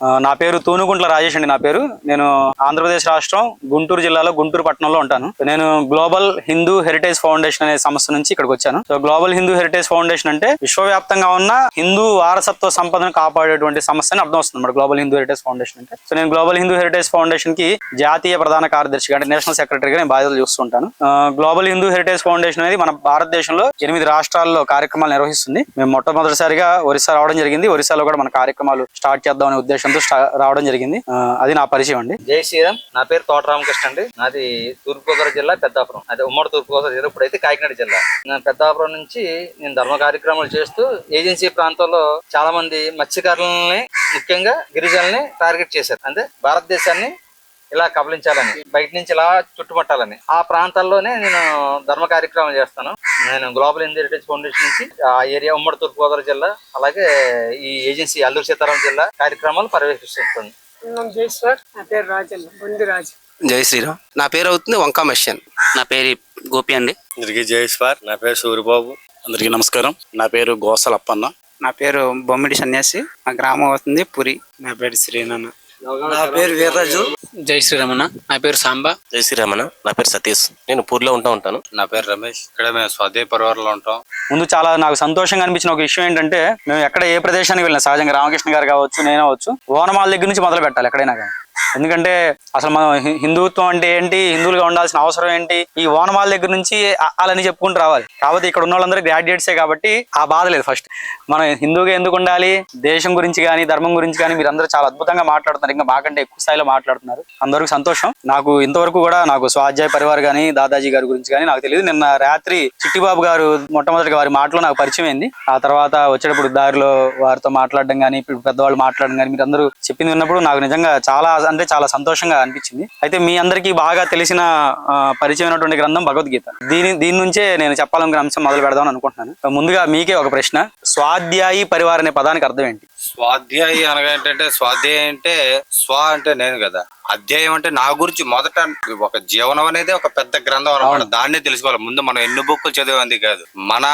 ఆ, నా పేరు తూనుగుంట్ల రాజేష్ అండి నా పేరు. నేను ఆంధ్రప్రదేశ్ రాష్ట్రం గుంటూరు జిల్లాలో గుంటూరు పట్టణంలో ఉంటాను. నేను గ్లోబల్ హిందూ హెరిటేజ్ ఫౌండేషన్ అనే సంస్థ నుంచి ఇక్కడికి వచ్చాను. So global Hindu heritage foundation అంటే విశ్వవ్యాప్తంగా ఉన్న హిందూ వారసత్వ సంపదను కాపాడేటువంటి సంస్థ అని అర్థం వస్తుంది గ్లోబల్ హిందూ హెరిటేజ్ ఫౌండేషన్ అంటే. సో నేను గ్లోబల్ హిందూ హెరిటేజ్ ఫౌండేషన్కి జాతీయ ప్రధాన కార్యదర్శిగా అంటే నేషనల్ సెక్రటరీగా నేను బాధ్యతలు చూస్తుంటాను. గ్లోబల్ హిందూ హెరిటేజ్ ఫౌండేషన్ అనేది మన భారతదేశంలో ఎనిమిది రాష్ట్రాల్లో కార్యక్రమాలు నిర్వహిస్తుంది. మేము మొట్టమొదటిసారిగా ఒరిస్సా రావడం జరిగింది. ఒరిస్సాలో కూడా మన కార్యక్రమాలు స్టార్ట్ చేద్దాం అనే ఉద్దేశంతో స్టా- రావడం జరిగింది. అది నా పరిచయం అండి. జై శ్రీరామ్. నా పేరు తోట రామకృష్ణ అండి. నాది తూర్పుగోదావరి జిల్లా పెద్దాపురం. అదే ఉమ్మడి తూర్పుగోదావరి జిల్లా. ఇప్పుడైతే కాకినాడ జిల్లా. నేను పెద్దాపురం నుంచి నేను ధర్మ కార్యక్రమాలు చేస్తూ ఏజెన్సీ ప్రాంతంలో చాలా మంది మత్స్యకారులని ముఖ్యంగా గిరిజనుల్ని టార్గెట్ చేశారు. అంటే భారతదేశాన్ని ఇలా కబలించాలని బయట నుంచి ఇలా చుట్టుముట్టాలని ఆ ప్రాంతాల్లోనే నేను ధర్మ కార్యక్రమం చేస్తాను. నేను గ్లోబల్ హిందూ హెరిటేజ్ ఫౌండేషన్ నుంచి ఆ ఏరియా ఉమ్మడి తూర్పుగోదావరి జిల్లా అలాగే ఈ ఏజెన్సీ అల్లూరు సీతారాం జిల్లా కార్యక్రమాలు పర్యవేక్షిస్తాను నామ్ జైశ్వర్ నా పేరు రాజన్న బొంది రాజు. జై శ్రీరామ్. నా పేరు అవుతుంది వంకా మష్యన్ నా పేరు గోపి అండి. అందరికీ జైస్వార్ నా పేరు సూర్యబాబు. అందరికీ నమస్కారం. నా పేరు గోసలప్పన్న. నా పేరు బొమ్మిడి సన్యాసి. మా గ్రామం అవుతుంది పురి. నా పేరు శ్రీనాన్న. నా పేరు వీర్రాజు. జై శ్రీరమణ నా పేరు సాంబా. జై శ్రీరామణ నా పేరు సతీష్. నేను పూర్లో ఉంటా ఉంటాను. నా పేరు రమేష్. ఇక్కడ మేము స్వాధ్యాయ పరివారంలో ఉంటాం. ముందు చాలా నాకు సంతోషంగా అనిపించిన ఒక విషయం ఏంటంటే మేము ఎక్కడ ఏ ప్రదేశానికి వెళ్ళినా సహజంగా రామకృష్ణ గారు కావచ్చు నేను అవచ్చు ఓనమాల దగ్గర నుంచి మొదలు పెట్టాలి ఎక్కడైనా కానీ. ఎందుకంటే అసలు మనం హిందుత్వం అంటే ఏంటి? హిందువులుగా ఉండాల్సిన అవసరం ఏంటి? ఈ ఓనమాల దగ్గర నుంచి అ- అలాని చెప్పుకుంటూ రావాలి. కాబట్టి ఇక్కడ ఉన్న వాళ్ళందరూ గ్రాడ్యుయేట్సే కాబట్టి ఆ బాధ లేదు ఫస్ట్. మనం హిందువుగా ఎందుకు ఉండాలి? దేశం గురించి కానీ ధర్మం గురించి కానీ మీరు అందరూ చాలా అద్భుతంగా మాట్లాడుతున్నారు. ఇంకా మాకంటే ఎక్కువ స్థాయిలో మాట్లాడుతున్నారు. అందరికి సంతోషం. నాకు ఇంతవరకు కూడా నాకు స్వాధ్యాయ పరివార్ కానీ దాదాజీ గారి గురించి కానీ నాకు తెలియదు. నిన్న రాత్రి చిట్టిబాబు గారు మొట్టమొదటిగా వారి మాటలో నాకు పరిచయం అయింది. ఆ తర్వాత వచ్చేటప్పుడు దారిలో వారితో మాట్లాడడం కానీ ఇప్పుడు పెద్దవాళ్ళు మాట్లాడడం కానీ మీరు అందరూ చెప్పింది విన్నప్పుడు నాకు నిజంగా చాలా అంటే చాలా సంతోషంగా అనిపించింది. అయితే మీ అందరికీ బాగా తెలిసిన ఆ, పరిచయమైనటువంటి గ్రంథం భగవద్గీత. దీని దీని నుంచే నేను చెప్పాలనుకున్న అంశం మొదలు పెడదామని అనుకుంటున్నాను. ముందుగా మీకే ఒక ప్రశ్న. స్వాధ్యాయి పరివార అనే పదానికి అర్థం ఏంటి? స్వాధ్యాయి అనగా ఏంటంటే స్వాధ్యాయం అంటే స్వ అంటే నేను కదా. అధ్యాయం అంటే నా గురించి మొదట ఒక జీవనం అనేది ఒక పెద్ద గ్రంథం అనమాట. దాన్నే తెలుసుకోవాలి. ముందు మనం ఎన్ని బుక్కులు చదివేది కాదు. మన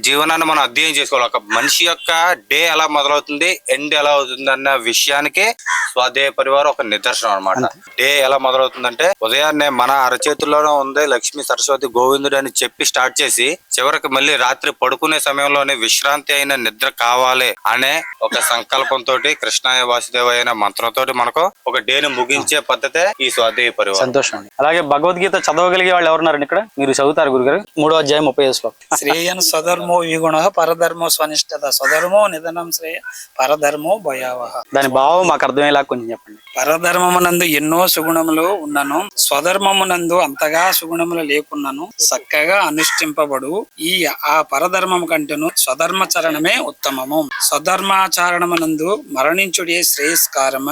జీవనాన్ని మనం అధ్యయనం చేసుకోవాలి. ఒక మనిషి యొక్క డే ఎలా మొదలవుతుంది ఎండ్ ఎలా అవుతుంది అన్న విషయానికి స్వాధ్యాయ పరివారం ఒక నిదర్శనం అనమాట. డే ఎలా మొదలవుతుందంటే ఉదయాన్నే మన అరచేతుల్లోనే ఉంది లక్ష్మీ సరస్వతి గోవిందుడు అని చెప్పి స్టార్ట్ చేసి చివరికి మళ్ళీ రాత్రి పడుకునే సమయంలోనే విశ్రాంతి అయిన నిద్ర కావాలి అనే ఒక సంకల్పంతో కృష్ణాయ వాసుదేవ అయిన మంత్రంతో మనకు ఒక డేని ముగించే పద్ధతే ఈ స్వాధ్యాయ పరివారం సంతోషం అండి. అలాగే భగవద్గీత చదవగలిగే వాళ్ళు ఎవరున్నారండి ఇక్కడ? మీరు చదువుతారు గురుగారు. మూడో అధ్యాయం ముప్పై ఐదు శ్లోకం. శ్రేయన్ స్వధర్మో విగుణ పరధర్మో స్వనిష్టత. స్వధర్మో నిధనం శ్రేయ పరధర్మో భయావహ దాని భావం మాకు అర్థమయ్యేలా కొంచెం చెప్పండి. పరధర్మమునందు ఎన్నో సుగుణములు ఉన్నను. స్వధర్మమునందు అంతగా సుగుణములు లేకున్నను. చక్కగా అనుష్ఠింపబడు. ఈ ఆ పరధర్మము కంటేను స్వధర్మచరణమే ఉత్తమము. కారణమనందు మరణించుడే శ్రేయస్కారమ.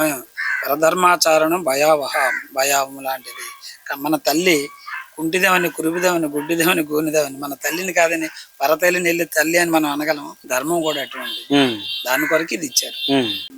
పరధర్మాచారణం భయావహ భయావహం లాంటిది. మన తల్లి కుంటిదేమని కురిపిదేమని గుడ్డిదేమని గోనిదేమని మన తల్లిని కాదని పరతల్లిని వెళ్ళి తల్లి అని మనం అనగలం. ధర్మం కూడా అటువంటి దాని కొరకు ఇది ఇచ్చారు.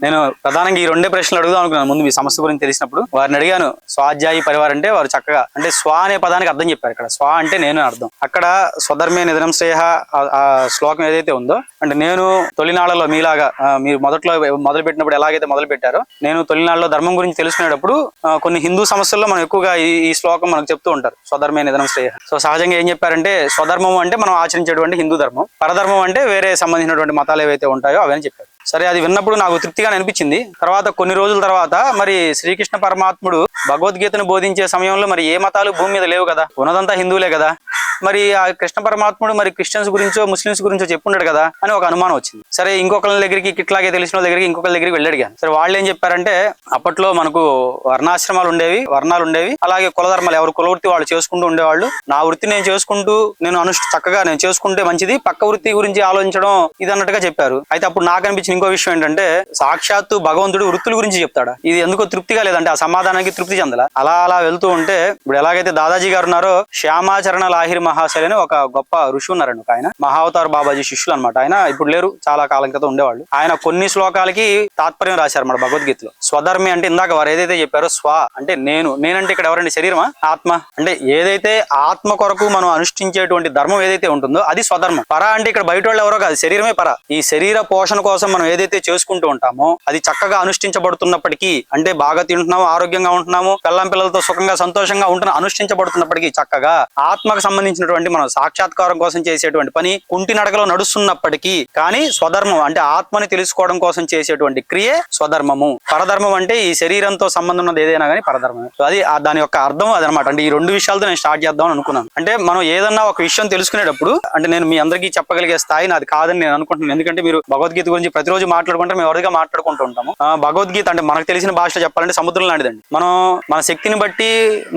నేను ప్రధానంగా ఈ రెండే ప్రశ్నలు అడుగుదాం అనుకున్నాను. ముందు మీ సమస్య గురించి తెలిసినప్పుడు వారిని అడిగాను స్వాధ్యాయి పరివారం అంటే వారు చక్కగా అంటే స్వ అనే పదానికి అర్థం చెప్పారు ఇక్కడ. స్వ అంటే నేను అర్థం. అక్కడ స్వధర్మే నిధనం శ్రేయ ఆ- శ్లోకం ఏదైతే ఉందో అంటే నేను తొలినాళ్ళలో మీలాగా మీరు మొదట్లో మొదలు పెట్టినప్పుడు ఎలాగైతే మొదలు పెట్టారో నేను తొలినాళ్ళలో ధర్మం గురించి తెలుసుకునేటప్పుడు కొన్ని హిందూ సమస్యల్లో మనం ఎక్కువగా ఈ ఈ శ్లోకం మనకు చెప్తూ ఉంటారు. స్వధర్మే నిధనం శ్రేయ సో సహజంగా ఏం చెప్పారంటే స్వధర్మం అంటే మనం ఆచరించేటువంటి హిందూ ధర్మం. పరధర్మం అంటే వేరే సంబంధించినటువంటి మతాలు ఏవైతే ఉంటాయో అవని చెప్పారు. సరే అది విన్నప్పుడు నాకు తృప్తిగా అనిపించింది. తర్వాత కొన్ని రోజుల తర్వాత మరి శ్రీకృష్ణ పరమాత్ముడు భగవద్గీతను బోధించే సమయంలో మరి ఏ మతాలు భూమి మీద లేవు కదా? ఉన్నదంతా హిందువులే కదా? మరి ఆ కృష్ణ పరమాత్ముడు మరి క్రిస్టియన్స్ గురించో ముస్లిమ్స్ గురించో చెప్పున్నాడు కదా? అని ఒక అనుమానం వచ్చింది. సరే ఇంకొకరి దగ్గరికి ఇట్లాగే తెలిసిన వాళ్ళ దగ్గరికి ఇంకొకరి దగ్గరికి వెళ్ళడిగాను సరే వాళ్ళు ఏం చెప్పారంటే అప్పట్లో మనకు వర్ణాశ్రమాలు ఉండేవి వర్ణాలు ఉండేవి. అలాగే కులధర్మాలు ఎవరు కులవృత్తి వాళ్ళు చేసుకుంటూ ఉండేవాళ్ళు. నా వృత్తి నేను చేసుకుంటూ నేను అనుష్ఠ చక్కగా నేను చేసుకుంటే మంచిది. పక్క వృత్తి గురించి ఆలోచించడం ఇది అన్నట్టుగా చెప్పారు. అయితే అప్పుడు నాకు అనిపించింది అనిపించిన ఇంకో విషయం ఏంటంటే సాక్షాత్తు భగవంతుడు వృత్తుల గురించి చెప్తాడా? ఇది ఎందుకో తృప్తిగా లేదంటే ఆ సమాధానానికి తృప్తి చెందల? అలా అలా వెళ్తూ ఉంటే ఇప్పుడు ఎలాగైతే దాదాజీ గారు ఉన్నారో శ్యామాచరణ లాహిరి మహాశైలి అని ఒక గొప్ప ఋషి ఉన్నారండి ఆయన. మహావతార్ బాబాజీ శిష్యులు అనమాట ఆయన ఇప్పుడు లేరు చాలా కాలం క్రితం ఉండేవాళ్ళు. ఆయన కొన్ని శ్లోకాలకి తాత్పర్యం రాశారు మన భగవద్గీతలో. స్వధర్మి అంటే ఇందాక వారు ఏదైతే చెప్పారో స్వ అంటే నేను నేనంటే ఇక్కడ ఎవరండి? శరీరమా? ఆత్మ. అంటే ఏదైతే ఆత్మ కొరకు మనం అనుష్ఠించేటువంటి ధర్మం ఏదైతే ఉంటుందో అది స్వధర్మం. పర అంటే ఇక్కడ బయట వాళ్ళు ఎవరో కాదు శరీరమే పర. ఈ శరీర పోషణ కోసం మనం ఏదైతే చేసుకుంటూ ఉంటామో అది చక్కగా అనుష్ఠించబడుతున్నప్పటికీ అంటే బాగా తింటున్నాము ఆరోగ్యంగా ఉంటున్నాము పిల్లం పిల్లలతో సుఖంగా సంతోషంగా ఉంటున్న అనుష్ఠించబడుతున్నప్పటికీ చక్కగా ఆత్మకు సంబంధించినటువంటి మనం సాక్షాత్కారం కోసం చేసేటువంటి పని కుంటి నడకలో నడుస్తున్నప్పటికీ కానీ స్వధర్మం అంటే ఆత్మని తెలుసుకోవడం కోసం చేసేటువంటి క్రియే స్వధర్మము. పరధర్మం అంటే ఈ శరీరంతో సంబంధం ఉన్నది ఏదైనా కానీ పరధర్మమే. అది దాని యొక్క అర్థం అదనమాట. అంటే ఈ రెండు విషయాలతో నేను స్టార్ట్ చేద్దాం అనుకున్నాను. అంటే మనం ఏదన్నా ఒక విషయం తెలుసుకునేటప్పుడు అంటే నేను మీ అందరికీ చెప్పగలిగే స్థాయి నాది కాదని నేను అనుకుంటున్నాను. ఎందుకంటే మీరు భగవద్గీత గురించి ప్రతి ప్రతిరోజు మాట్లాడుకుంటే మేము ఎవరిగా మాట్లాడుకుంటూ ఉంటాము. భగవద్గీత అంటే మనకు తెలిసిన భాషలో చెప్పాలంటే సముద్రం లాంటిదండి. మనం మన శక్తిని బట్టి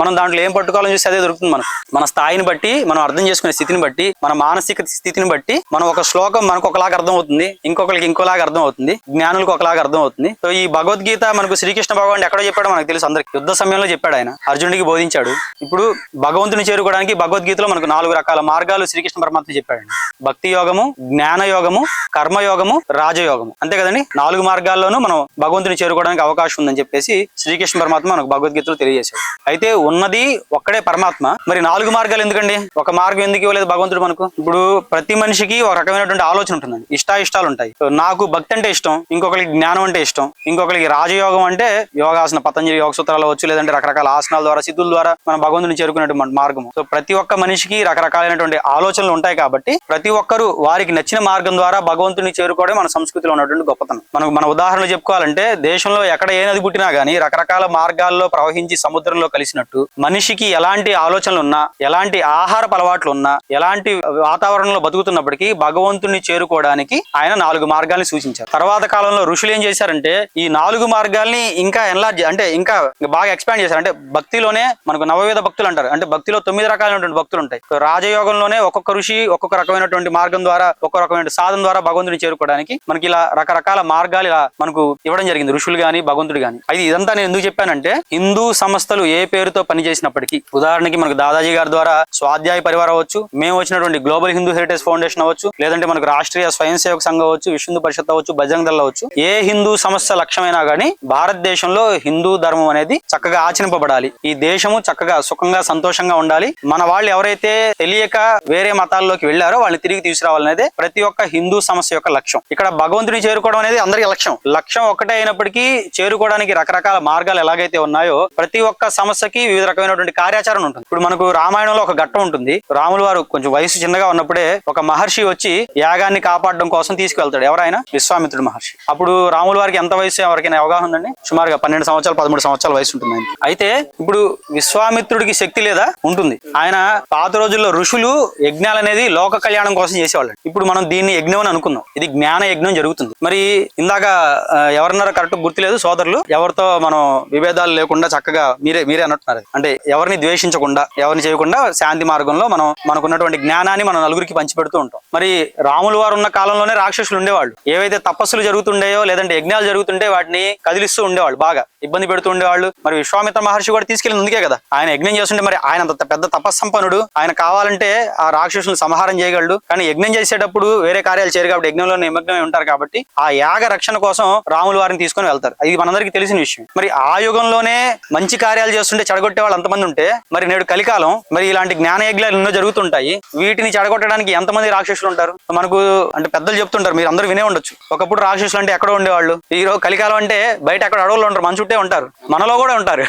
మనం దాంట్లో ఏం పట్టుకోవాలని చూస్తే అదే దొరుకుతుంది మనకు. మన స్థాయిని బట్టి మనం అర్థం చేసుకునే స్థితిని బట్టి మన మానసిక స్థితిని బట్టి మనం ఒక శ్లోకం మనకు ఒకలాగా అర్థం అవుతుంది ఇంకొకరికి ఇంకోలాగా అర్థం అవుతుంది జ్ఞానులకు ఒకలాగా అర్థం అవుతుంది సో ఈ భగవద్గీత మనకు శ్రీకృష్ణ భగవాన్ ఎక్కడో చెప్పాడో మనకు తెలుసు అందరికి. యుద్ధ సమయంలో చెప్పాడు ఆయన. అర్జునుడికి బోధించాడు. ఇప్పుడు భగవంతుని చేరుకోవడానికి భగవద్గీతలో మనకు నాలుగు రకాల మార్గాలు శ్రీకృష్ణ పరమాత్మ చెప్పాడండి. భక్తి యోగము జ్ఞాన యోగము కర్మయోగము రాజయోగం మార్గము అంతే కదండి? నాలుగు మార్గాల్లోనూ మనం భగవంతుని చేరుకోవడానికి అవకాశం ఉందని చెప్పేసి శ్రీకృష్ణ పరమాత్మ మనకు భగవద్గీతలో తెలియజేశాడు. అయితే ఉన్నది ఒక్కడే పరమాత్మ. మరి నాలుగు మార్గాలు ఎందుకండి? ఒక మార్గం ఎందుకు ఇవ్వలేదు భగవంతుడు మనకు? ఇప్పుడు ప్రతి మనిషికి ఒక రకమైనటువంటి ఆలోచన ఉంటుందండి. ఇష్టాయిష్టాలు ఉంటాయి. సో నాకు భక్తి అంటే ఇష్టం ఇంకొకరికి జ్ఞానం అంటే ఇష్టం ఇంకొకరికి రాజయోగం అంటే యోగాసన పతంజలి యోగ సూత్రాలు వచ్చు లేదంటే రకరకాల ఆసనాల ద్వారా సిద్ధుల ద్వారా మన భగవంతుని చేరుకునేటువంటి మార్గం సో ప్రతి ఒక్క మనిషికి రకరకాలైనటువంటి ఆలోచనలు ఉంటాయి కాబట్టి ప్రతి ఒక్కరు వారికి నచ్చిన మార్గం ద్వారా భగవంతుని చేరుకోవడం మన సంస్కృతిలో ఉన్నటువంటి గొప్పతనం. మనకు మన ఉదాహరణ చెప్పుకోవాలంటే దేశంలో ఎక్కడ ఏ నది పుట్టినా గానీ రకరకాల మార్గాల్లో ప్రవహించి సముద్రంలో కలిసినట్టు మనిషికి ఎలాంటి ఆలోచనలు ఉన్నా ఎలాంటి ఆహారపు అలవాట్లు ఉన్నా ఎలాంటి వాతావరణంలో బతుకుతున్నప్పటికీ భగవంతుని చేరుకోవడానికి ఆయన నాలుగు మార్గాల్ని సూచించారు. తర్వాత కాలంలో ఋషులు ఏం చేశారంటే ఈ నాలుగు మార్గాల్ని ఇంకా ఎన్లార్జ్ అంటే ఇంకా బాగా ఎక్స్పాండ్ చేశారు. అంటే భక్తిలోనే మనకు నవవేద భక్తులు అంటారు. అంటే భక్తిలో తొమ్మిది రకాలైనటువంటి భక్తులు ఉంటాయి. రాజయోగంలోనే ఒక్కొక్క ఋషి ఒక్కొక్క రకమైనటువంటి మార్గం ద్వారా ఒక్కొక్క రకమైన సాధన ద్వారా భగవంతుని చేరుకోవడానికి మనకి ఇలా రకరకాల మార్గాలు ఇలా మనకు ఇవ్వడం జరిగింది. ఋషులు గాని భగవంతుడు గాని. అయితే ఇదంతా నేను ఎందుకు చెప్పానంటే హిందూ సంస్థలు ఏ పేరుతో పనిచేసినప్పటికీ ఉదాహరణకి మనకు దాదాజీ గారి ద్వారా స్వాధ్యాయ పరివారం అవ్వచ్చు మేము వచ్చినటువంటి గ్లోబల్ హిందూ హెరిటేజ్ ఫౌండేషన్ అవ్వచ్చు లేదంటే మనకు రాష్ట్రీయ స్వయం సేవక సంఘం అవ్వచ్చు విష్ణు పరిషత్ అవ్వచ్చు బజరంగ్ దళ అవ్వచ్చు. ఏ హిందూ సమస్య లక్ష్యమైనా గానీ భారతదేశంలో హిందూ ధర్మం అనేది చక్కగా ఆచరింపబడాలి. ఈ దేశము చక్కగా సుఖంగా సంతోషంగా ఉండాలి. మన వాళ్ళు ఎవరైతే తెలియక వేరే మతాల్లోకి వెళ్ళారో వాళ్ళని తిరిగి తీసుకురావాలనేదే ప్రతి ఒక్క హిందూ సమస్య యొక్క లక్ష్యం. ఇక్కడ భగవంతుని చేరుకోవడం అనేది అందరికీ లక్ష్యం. లక్ష్యం ఒకటే అయినప్పటికీ చేరుకోవడానికి రకరకాల మార్గాలు ఎలాగైతే ఉన్నాయో ప్రతి ఒక్క సమస్యకి వివిధ రకమైనటువంటి కార్యాచరణ ఉంటుంది. ఇప్పుడు మనకు రామాయణంలో ఒక ఘట్టం ఉంటుంది. రాములు వారు కొంచెం వయసు చిన్నగా ఉన్నప్పుడే ఒక మహర్షి వచ్చి యాగాన్ని కాపాడడం కోసం తీసుకువెళ్తాడు. ఎవరైనా విశ్వామిత్రుడు మహర్షి. అప్పుడు రాముల వారికి ఎంత వయసు ఎవరికైనా అవగాహన ఉందండి? సుమారుగా పన్నెండు సంవత్సరాలు పదమూడు సంవత్సరాల వయసు ఉంటుంది ఆయన అయితే ఇప్పుడు విశ్వామిత్రుడికి శక్తి లేదా? ఉంటుంది. ఆయన పాత రోజుల్లో ఋషులు యజ్ఞాలు అనేది లోక కళ్యాణం కోసం చేసేవాళ్ళు ఇప్పుడు మనం దీన్ని యజ్ఞం అని అనుకుందాం. ఇది జ్ఞాన యజ్ఞం జరుగుతుంది. మరి ఇందాక ఎవరన్నారో కరెక్ట్ గుర్తులేదు సోదరులు. ఎవరితో మనం విభేదాలు లేకుండా చక్కగా మీరే మీరే అన్నట్టున్నారు. అంటే ఎవరిని ద్వేషించకుండా ఎవరిని చేయకుండా శాంతి మార్గంలో మనం మనకున్నటువంటి జ్ఞానాన్ని మనం నలుగురికి పంచిపెడుతూ ఉంటాం. మరి రాములు వారు ఉన్న కాలంలోనే రాక్షసులు ఉండేవాళ్ళు. ఏవైతే తపస్సులు జరుగుతుండేయో లేదంటే యజ్ఞాలు జరుగుతుంటే వాటిని కదిలిస్తూ ఉండేవాళ్ళు బాగా. ఇబ్బంది పెడుతూ ఉండేవాళ్ళు. మరి విశ్వామిత్ర మహర్షి కూడా తీసుకెళ్ళింది అందుకే కదా. ఆయన యజ్ఞం చేస్తుంటే మరి ఆయన అంత పెద్ద తపస్సంపన్నుడు. ఆయన కావాలంటే ఆ రాక్షసులను సంహారం చేయగలడు. కానీ యజ్ఞం చేసేటప్పుడు వేరే కార్యాలు చేయరు కాబట్టి యజ్ఞంలో నిమగ్నమై ఉంటారు కాబట్టి ఆ యాగ రక్షణ కోసం రాముల వారిని తీసుకొని వెళ్తారు. ఇది మనందరికీ తెలిసిన విషయం. మరి ఆ యుగంలోనే మంచి కార్యాలు చేస్తుంటే చెడగొట్టే వాళ్ళు అంతమంది ఉంటే మరి నేడు కలికాలం మరి ఇలాంటి జ్ఞాన యజ్ఞాలు ఎన్నో జరుగుతుంటాయి. వీటిని చెడగొట్టడానికి ఎంతమంది రాక్షసులు ఉంటారు? మనకు అంటే పెద్దలు చెప్తుంటారు మీరు అందరూ వినే ఉండొచ్చు. ఒకప్పుడు రాక్షసులు అంటే ఎక్కడో ఉండేవాళ్ళు. ఈ రోజు కలికాలం అంటే బయట ఎక్కడ అడవుల్లో ఉంటారు మన చుట్టే ఉంటారు. మనలో కూడా ఉంటారు.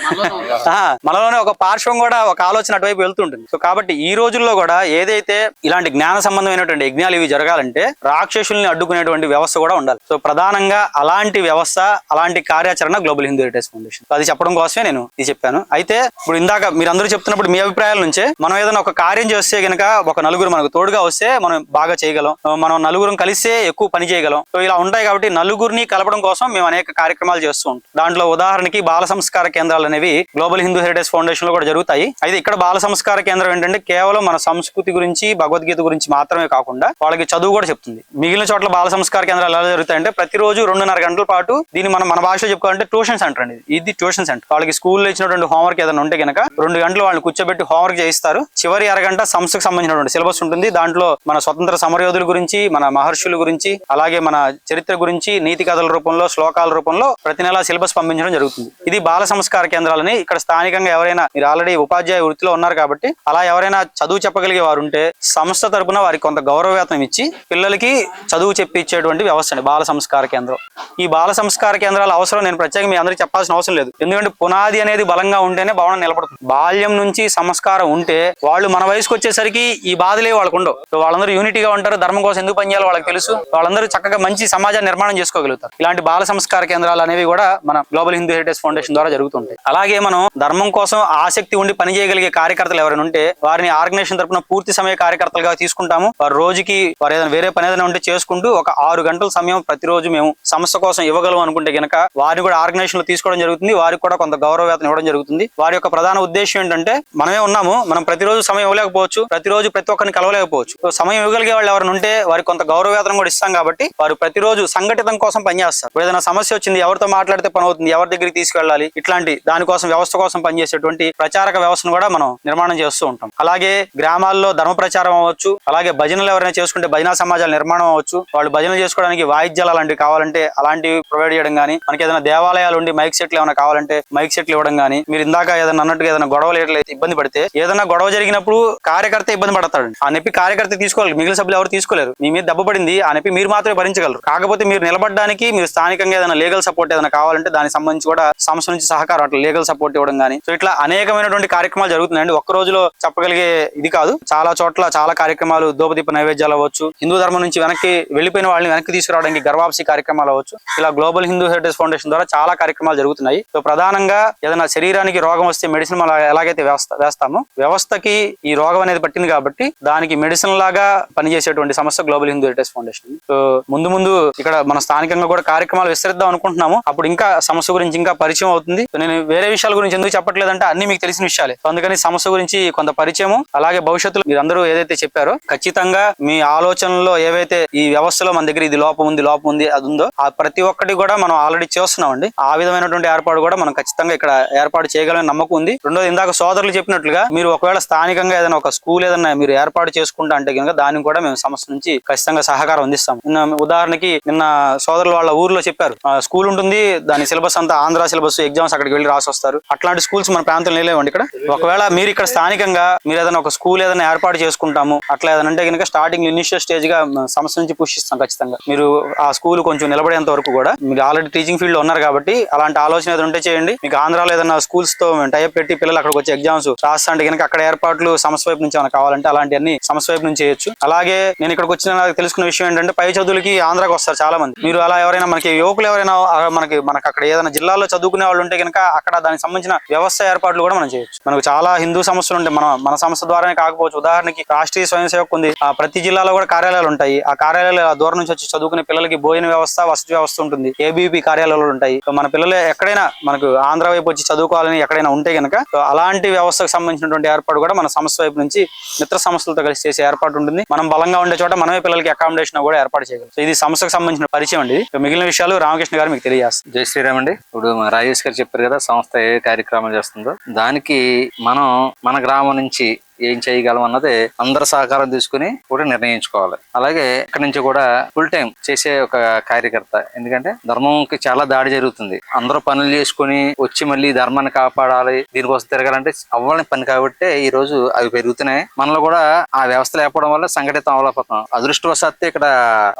మనలోనే ఒక పార్శ్వం కూడా ఒక ఆలోచన అటువైపు వెళ్తుంటుంది. సో కాబట్టి ఈ రోజుల్లో కూడా ఏదైతే ఇలాంటి జ్ఞాన సంబంధమైనటువంటి యజ్ఞాలు ఇవి జరగాలంటే రాక్షసుల్ని అడ్డుకునేటువంటి వ్యవస్థ కూడా ఉండాలి. సో ప్రధానంగా అలాంటి వ్యవస్థ అలాంటి కార్యాచరణ గ్లోబల్ హిందూ హెరిటేజ్ ఫౌండేషన్ అది చెప్పడం కోసమే నేను ఇది చెప్పాను. అయితే ఇప్పుడు ఇందాక మీరు అందరూ చెప్తున్నప్పుడు మీ అభిప్రాయాల నుంచే మనం ఏదైనా ఒక కార్యం చేస్తే గనక ఒక నలుగురు మనకు తోడుగా వస్తే మనం బాగా చేయగలం. మనం నలుగురం కలిస్తే ఎక్కువ పని చేయగలం. సో ఇలా ఉంటాయి కాబట్టి నలుగురిని కలపడం కోసం మేము అనేక కార్యక్రమాలు చేస్తూ ఉంటాం. దాంట్లో ఉదాహరణకి బాల సంస్కార కేంద్రాలు అనేవి గ్లోబల్ హిందూ హెరిటేజ్ ఫౌండేషన్లో కూడా జరుగుతాయి. అయితే ఇక్కడ బాల సంస్కార కేంద్రం ఏంటంటే కేవలం మన సంస్కృతి గురించి భగవద్గీత గురించి మాత్రమే కాకుండా వాళ్ళకి చదువు కూడా చెప్తుంది. మిగిలిన చోట్ల బాల సంస్కార కేంద్రాలు ఎలా జరుగుతాయంటే ప్రతిరోజు రెండున్నర గంటల పాటు దీన్ని మనం మన భాషలో చెప్పుకోవాలంటే ట్యూషన్ సెంటర్ అండి. ఇది. Tuition centre. వాళ్ళకి స్కూల్లో ఇచ్చినటువంటి హోంవర్క్ ఏదైనా ఉంటే కనుక రెండు గంటలు వాళ్ళని కూర్చోబెట్టి హోంవర్క్ చేయిస్తారు. చివరి అరగంట సంస్థకు సంబంధించినటువంటి సిలబస్ ఉంటుంది. దాంట్లో మన స్వతంత్ర సమరయోధుల గురించి మన మహర్షుల గురించి అలాగే మన చరిత్ర గురించి నీతి కథల రూపంలో శ్లోకాల రూపంలో ప్రతి ప్రతి నెల సిలబస్ పంపించడం జరుగుతుంది. ఇది బాల సంస్కార కేంద్రాలని ఇక్కడ స్థానికంగా ఎవరైనా మీరు ఆల్రెడీ ఉపాధ్యాయ వృత్తిలో ఉన్నారు కాబట్టి అలా ఎవరైనా చదువు చెప్పగలిగే వారు ఉంటే సంస్థ తరపున వారికి కొంత గౌరవ వేతనం ఇచ్చి పిల్లలకి చదువు చెప్పించేటువంటి వ్యవస్థ అండి బాల సంస్కార కేంద్రం. ఈ బాల సంస్కార కేంద్రాల అవసరం నేను ప్రత్యేకంగా మీ అందరికీ చెప్పాల్సిన అవసరం లేదు. ఎందుకంటే పునాది అనేది బలంగా ఉంటేనే భవనం నిలబడుతుంది. బాల్యం నుంచి సంస్కారం ఉంటే వాళ్ళు మన వయసుకు వచ్చేసరికి ఈ బాధలే వాళ్ళకు ఉండవు. వాళ్ళందరూ యూనిటీగా ఉంటారు ధర్మం కోసం ఎందుకు పనిచేయాలో వాళ్ళకి తెలుసు. వాళ్ళందరూ చక్కగా మంచి సమాజాన్ని నిర్మాణం చేసుకోగలుగుతారు. ఇలాంటి బాల సంస్కార కేంద్రాలు అనేవి కూడా మన గ్లోబల్ హిందూ హెరిటేజ్ ఫౌండేషన్ ద్వారా జరుగుతుంటాయి. అలాగే మనం ధర్మం కోసం ఆసక్తి ఉండి పని చేయగలిగే కార్యకర్తలు ఎవరైనా ఉంటే వారిని ఆర్గనైజేషన్ తరపున పూర్తి సమయ కార్యకర్తలుగా తీసుకుంటాము. వారు రోజుకి వారు ఏదైనా వేరే పని ఏదైనా ఉంటే చేసుకుంటూ ఒక ఆరు గంటలు సమయం ప్రతిరోజు మేము సంస్థ కోసం ఇవ్వగలం అనుకుంటే గనక వారిని కూడా ఆర్గనైజేషన్లో తీసుకోవడం జరుగుతుంది. వారికి కూడా కొంత గౌరవ వేతనం ఇవ్వడం జరుగుతుంది. వారి యొక్క ప్రధాన ఉద్దేశం ఏంటంటే మనమే ఉన్నాము మనం ప్రతిరోజు సమయం ఇవ్వలేకపోవచ్చు ప్రతిరోజు ప్రతి ఒక్కరిని కలవలేకపోవచ్చు. సమయం ఇవ్వగలిగే వాళ్ళు ఎవరైనా ఉంటే వారికి కొంత గౌరవ వేతనం కూడా ఇస్తాం కాబట్టి వారు ప్రతిరోజు సంఘటితం కోసం పనిచేస్తారు. ఏదైనా సమస్య వచ్చింది ఎవరితో మాట్లాడితే పని అవుతుంది ఎవరి దగ్గరికి తీసుకెళ్ళాలి ఇట్లాంటి దానికోసం వ్యవస్థ కోసం పనిచేసేటువంటి ప్రచారక వ్యవస్థను కూడా మనం నిర్మాణం చేస్తూ ఉంటాం. అలాగే గ్రామాల్లో ధర్మ ప్రచారం అవ్వచ్చు అలాగే భజనలు ఎవరైనా చేసుకుంటే భజనా సమాజాల నిర్మాణం అవ్వచ్చు. వాళ్ళు భజనలు చేసుకోవడానికి వాయిద్యాలు అలాంటివి కావాలంటే అలాంటివి ప్రొవైడ్ చేయడం కానీ మనకి ఏదైనా దేవాలయాలు ఉండి మైక్ సెట్లు ఏమైనా కావాలంటే మైక్ సెట్లు ఇవ్వడం కానీ మీరు ఇందాక ఏదైనా అన్నట్టుగా ఏదైనా గొడవలు ఎట్లయితే ఇబ్బంది పడితే ఏదైనా గొడవ జరిగినప్పుడు కార్యకర్త ఇబ్బంది పడతాడు ఆ నొప్పి కార్యకర్త తీసుకోవాలి మిగిలిన సభ్యులు ఎవరు తీసుకోలేరు. మీ మీద దెబ్బ పడింది ఆ నొప్పి మీరు మాత్రమే భరించగలరు. కాకపోతే మీరు నిలబడడానికి మీరు స్థానికంగా ఏదైనా లీగల్ సపోర్ట్ ఏదైనా కావాలంటే దానికి సంబంధించి కూడా సంస్థ నుంచి సహకారం అట్లా లీగల్ సపోర్ట్ ఇవ్వడం కానీ సో ఇట్లా అనేకమైనటువంటి కార్యక్రమాలు జరుగుతున్నాయండి. ఒక్క రోజులో చెప్పగలిగే ఇది కాదు. చాలా చోట్ల చాలా కార్యక్రమాలు దూపదీప నైవేద్యాలు అవ్వచ్చు. హిందూ ధర్మం నుంచి వెనక్కి వెళ్ళిపోయిన వాళ్ళని వెనక్కి తీసుకురావడానికి గర్వాప్సి కార్యక్రమాలు అవ్వచ్చు. ఇలా గ్లోబల్ హిందూ హెరిటేజ్ ఫౌండేషన్ ద్వారా చాలా కార్యక్రమాలు జరుగుతున్నాయి. సో ప్రధానంగా ఏదైనా శరీరానికి రోగం వస్తే మెడిసిన్ మనం ఎలాగైతే వేస్తామో వ్యవస్థకి ఈ రోగం అనేది పట్టింది కాబట్టి దానికి మెడిసిన్ లాగా పనిచేసేటువంటి సంస్థ global Hindu heritage foundation so ముందు ముందు ఇక్కడ మన స్థానికంగా కూడా కార్యక్రమాలు విస్తరిద్దాం అనుకుంటున్నాము. అప్పుడు ఇంకా సమస్య గురించి ఇంకా పరిచయం అవుతుంది. నేను వేరే విషయాల గురించి ఎందుకు చెప్పట్లేదంటే అన్ని మీకు తెలిసిన విషయాలే. అందుకని సమస్య గురించి కొంత పరిచయము అలాగే భవిష్యత్తులో మీరు అందరూ ఏదైతే చెప్పారో ఖచ్చితంగా మీ ఆలోచనలో ఏవైతే ఈ వ్యవస్థలో మన దగ్గర ఇది లోపం ఉంది లోపం ఉంది అది ఉందో ఆ ప్రతి ఒక్కటి కూడా మనం ఆల్రెడీ చేస్తున్నామండి. ఆ విధమైనటువంటి ఏర్పాటు కూడా మనం ఖచ్చితంగా ఇక్కడ ఏర్పాటు చేయగలని నమ్మకం ఉంది. రెండోది ఇందాక సోదరులు చెప్పినట్లుగా మీరు ఒకవేళ స్థానికంగా ఏదైనా ఒక స్కూల్ ఏదైనా మీరు ఏర్పాటు చేసుకుంటా అంటే కనుక దానికి కూడా మేము సంస్థ నుంచి ఖచ్చితంగా సహకారం అందిస్తాం. నిన్న ఉదాహరణకి నిన్న సోదరులు వాళ్ళ ఊర్లో చెప్పారు స్కూల్ ఉంటుంది దాని సిలబస్ అంతా ఆంధ్ర సిలబస్ ఎగ్జామ్స్ అక్కడికి వెళ్ళి రాసి వస్తారు. అట్లాంటి స్కూల్స్ మన ప్రాంతంలో లేవండి ఇక్కడ. ఒకవేళ మీరు ఇక్కడ స్థానికంగా మీరు ఏదైనా ఒక స్కూల్ ఏదైనా ఏర్పాటు చేసుకుంటాము అట్లా ఏదైనా అంటే కనుక స్టార్టింగ్ ఇనిషియల్ స్టేజ్గా సంస్థ నుంచి పుష్టిస్తాం ఖచ్చితంగా. మీరు ఆ స్కూల్ కొంచెం నిలబడేంత వరకు కూడా మీరు ఆల్రెడీ టీచింగ్ ఫీల్డ్లో ఉన్నారు కాబట్టి అలాంటి ఆలోచన ఏదైనా ఉంటే చేయండి. మీకు ఆంధ్రాలో ఏదైనా స్కూల్స్తో టైప్ పెట్టి పిల్లలు అక్కడికి వచ్చి ఎగ్జామ్స్ రాస్తా అంటే కనుక అక్కడ ఏర్పాట్లు సంస్థ వైపు నుంచి ఏమైనా కావాలంటే అలాంటివన్నీ సంస్థ వైపు నుంచి చేయొచ్చు. అలాగే నేను ఇక్కడికి వచ్చిన నాకు తెలుసుకున్న విషయం ఏంటంటే పై చదువులకి ఆంధ్రాకి వస్తారు చాలా మంది మీరు అలా ఎవరైనా మనకి యువకులు ఎవరైనా మనకి మనకి అక్కడ ఏదైనా జిల్లాలో చదువుకునే వాళ్ళు ఉంటే కనుక అక్కడ దానికి సంబంధించిన వ్యవస్థ ఏర్పాట్లు కూడా మనం చేయొచ్చు. మనకు చాలా హిందూ సంస్థలు ఉంటాయి. మన మన సంస్థ ద్వారానే కాకపోవచ్చు. ఉదాహరణకి రాష్ట్రీయ స్వయం సేవకు ఉంది. ప్రతి జిల్లాలో కూడా కార్యాలయాలు ఉంటాయి. ఆ కార్యాలయాలు దూరం నుంచి వచ్చి చదువుకునే పిల్లలకి భోజన వ్యవస్థ వసతి వ్యవస్థ ఉంటుంది. ఏబీపీ కార్యాలయాలు ఉంటాయి. మన పిల్లలు ఎక్కడైనా మనకు ఆంధ్ర వైపు వచ్చి చదువుకోవాలని ఎక్కడైనా ఉంటే కనుక అలాంటి వ్యవస్థకు సంబంధించినటువంటి ఏర్పాటు కూడా మన సంస్థ వైపు నుంచి మిత్ర సంస్థలతో కలిసి చేసే ఏర్పాటు ఉంటుంది. మనం బలంగా ఉండే చోట మనమే పిల్లలకి అకామిడేషన్ కూడా ఏర్పాటు చేయగలం. సో ఇది సంస్థకు సంబంధించిన పరిచయం అండి. ఇది. మిగిలిన విషయాలు రామకృష్ణ గారు మీకు తెలియజేస్తారు. జై శ్రీరామ్ అండి. ఇప్పుడు రాజేష్ గారు చెప్పారు కదా సంస్థ ఏ కార్యక్రమాలు చేస్తుందో. దానికి మనం మన గ్రామం నుంచి ఏం చేయగలం అన్నది అందరి సహకారం తీసుకుని కూడా నిర్ణయించుకోవాలి. అలాగే ఇక్కడ నుంచి కూడా ఫుల్ టైం చేసే ఒక కార్యకర్త. ఎందుకంటే ధర్మంకి చాలా దాడి జరుగుతుంది. అందరూ పనులు చేసుకుని వచ్చి మళ్ళీ ధర్మాన్ని కాపాడాలి దీనికోసం తిరగాలంటే అవ్వాలని పని కాబట్టి ఈ రోజు అవి పెరుగుతున్నాయి. మనలో కూడా ఆ వ్యవస్థ లేకపోవడం వల్ల సంఘటితం అవలేకపోతున్నాం అదృష్టవశాత్తు ఇక్కడ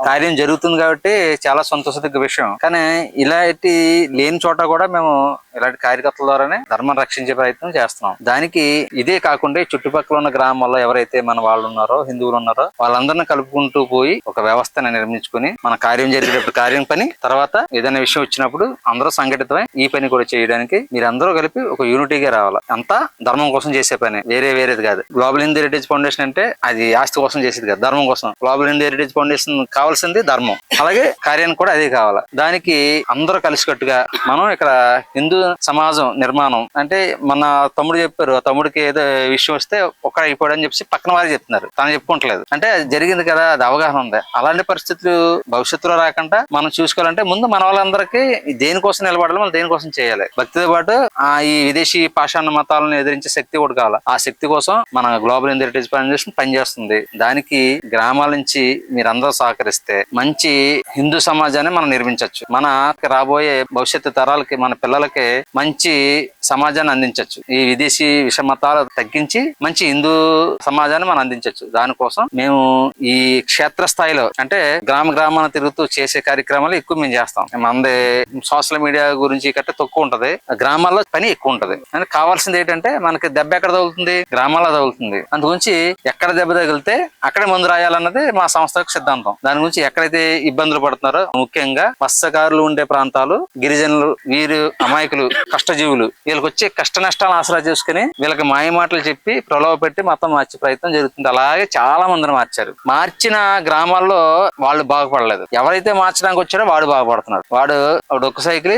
కార్యం జరుగుతుంది కాబట్టి చాలా సంతోషదగ్గ విషయం. కానీ ఇలాంటి లేని చోట కూడా మేము ఇలాంటి కార్యకర్తల ద్వారానే ధర్మం రక్షించే ప్రయత్నం చేస్తున్నాం. దానికి ఇదే కాకుండా చుట్టుపక్కల చుట్టుపక్కల ఉన్న గ్రామాల్లో ఎవరైతే మన వాళ్ళు ఉన్నారో హిందువులు ఉన్నారో వాళ్ళందరినీ కలుపుకుంటూ పోయి ఒక వ్యవస్థని నిర్మించుకుని మన కార్యం జరిగేటప్పుడు కార్యం పని తర్వాత ఏదైనా విషయం వచ్చినప్పుడు అందరూ సంఘటితమై ఈ పని కూడా చేయడానికి మీరందరూ కలిపి ఒక యూనిటీగా రావాలి. అంతా ధర్మం కోసం చేసే పని వేరే వేరేది కాదు. గ్లోబల్ హిందీ హెరిటేజ్ ఫౌండేషన్ అంటే అది ఆస్తి కోసం చేసేది కాదు ధర్మం కోసం. గ్లోబల్ హిందీ హెరిటేజ్ ఫౌండేషన్ కావాల్సింది ధర్మం. అలాగే కార్యానికి కూడా అదే కావాలి. దానికి అందరూ కలిసికట్టుగా మనం ఇక్కడ హిందూ సమాజం నిర్మాణం అంటే మన తమ్ముడు చెప్పారు తమ్ముడికి ఏదో విషయం వస్తే ఒక్కడ అయిపోయాడు అని చెప్పి పక్కన వారు చెప్తున్నారు. తను చెప్పుకుంటలేదు. అంటే జరిగింది కదా అది అవగాహన ఉంది? అలాంటి పరిస్థితులు భవిష్యత్తులో రాకుండా మనం చూసుకోవాలంటే ముందు మన వాళ్ళందరికీ దేనికోసం నిలబడాలి మనం దేనికోసం చేయాలి. భక్తితో పాటు ఆ ఈ విదేశీ పాషాణ మతాలను ఎదిరించే శక్తి కూడా కావాలి. ఆ శక్తి కోసం మన గ్లోబల్ ఇండియా హెరిటేజ్ ఫౌండేషన్ పనిచేస్తుంది. దానికి గ్రామాల నుంచి మీరందరూ సహకరిస్తే మంచి హిందూ సమాజాన్ని మనం నిర్మించవచ్చు మన రాబోయే భవిష్యత్తు తరాలకి మన పిల్లలకి మంచి సమాజాన్ని అందించవచ్చు ఈ విదేశీ విష మతాలు తగ్గించి మంచి హిందూ సమాజాన్ని మనం అందించవచ్చు దానికోసం మేము ఈ క్షేత్ర స్థాయిలో అంటే గ్రామ గ్రామాన తిరుగుతూ చేసే కార్యక్రమాలు ఎక్కువ మేము చేస్తాం. మంది సోషల్ మీడియా గురించి కట్టే తక్కువ ఉంటది. గ్రామాల్లో పని ఎక్కువ ఉంటది. అంటే కావాల్సింది ఏంటంటే మనకి దెబ్బ ఎక్కడ తగులుతుంది? గ్రామాల్లో తగులుతుంది. అందుగురించి ఎక్కడ దెబ్బ తగిలితే అక్కడే మందు రాయాలన్నది మా సంస్థ యొక్క సిద్ధాంతం. దాని గురించి ఎక్కడైతే ఇబ్బందులు పడుతున్నారో ముఖ్యంగా మత్స్యకారులు ఉండే ప్రాంతాలు గిరిజనులు వీరు అమాయకులు కష్టజీవులు వీళ్ళకి వచ్చే కష్ట నష్టాలను ఆసరా చేసుకుని వీళ్ళకి మాయ మాటలు చెప్పి ప్రలోభ పెట్టి మొత్తం మార్చే ప్రయత్నం జరుగుతుంది. అలాగే చాలా మందిని మార్చారు. మార్చిన గ్రామాల్లో వాళ్ళు బాగుపడలేదు. ఎవరైతే మార్చడానికి వచ్చారో వాడు బాగుపడుతున్నాడు. వాడు ఒక సైకిల్